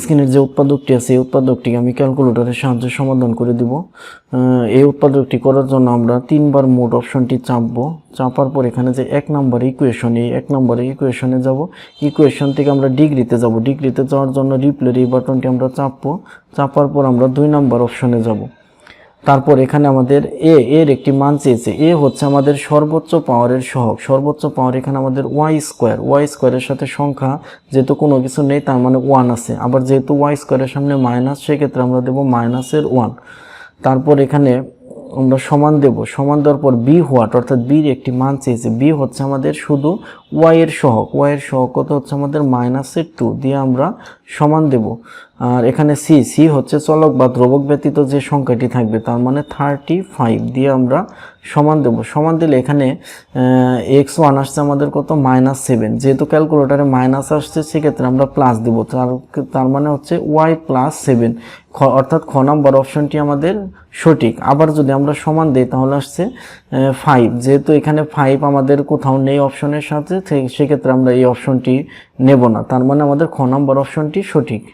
স্ক্রিনের যে উৎপাদকটি আছে, এই উৎপাদকটিকে আমি ক্যালকুলেটরের সাহায্যে সমাধান করে দিব। এই উৎপাদকটি করার জন্য আমরা তিনবার মোট অপশনটি চাপবো। চাপার পর এখানে যে এক নম্বর ইকুয়েশন এই এক নম্বরে ইকুয়েশনে যাব। ইকুয়েশন থেকে আমরা ডিগ্রিতে যাব। ডিগ্রিতে যাওয়ার জন্য রিপ্লের এই বাটনটি আমরা চাপবো। চাপার পর আমরা দুই নাম্বার অপশনে যাব। তারপর এখানে আমাদের এ এর একটি মান চেয়েছে। এ হচ্ছে আমাদের সর্বোচ্চ পাওয়ারের সহগ। সর্বোচ্চ পাওয়ার এখানে আমাদের ওয়াই স্কোয়ার ওয়াই স্কোয়ারের সাথে সংখ্যা যেহেতু কোনো কিছু নেই, তার মানে ওয়ান আছে। আবার যেহেতু ওয়াই স্কোয়ারের সামনে মাইনাস সেক্ষেত্রে আমরা দেবো মাইনাসের ওয়ান তারপর এখানে আমরা সমান দেব। সমান দেওয়ার পর বি হোয়াট অর্থাৎ বির একটি মান চেয়েছে। বি হচ্ছে আমাদের শুধু ওয়াই এর সহগ। ওয়াই এর সহগ কত হচ্ছে আমাদের মাইনাসের টু দিয়ে আমরা সমান দেব। আর এখানে সি সি হচ্ছে চলক বা ধ্রুবক ব্যতীত যে সংখ্যাটি থাকবে, তার মানে থার্টি ফাইভ দিয়ে আমরা সমান দেব। সমান দিলে এখানে এক্স ওয়ান আসছে আমাদের কত? মাইনাস সেভেন যেহেতু ক্যালকুলেটারে মাইনাস আসছে, সেক্ষেত্রে আমরা প্লাস দেবো। তার তার মানে হচ্ছে ওয়াই প্লাস সেভেন অর্থাৎ খ নম্বর অপশনটি আমাদের সঠিক। আবার যদি আমরা সমান দিই, তাহলে আসছে ফাইভ যেহেতু এখানে ফাইভ আমাদের কোথাও নেই অপশনের সাথে সেক্ষেত্রে আমরা এই অপশনটি নেব না। তার মানে আমাদের খ নম্বর অপশনটি সঠিক।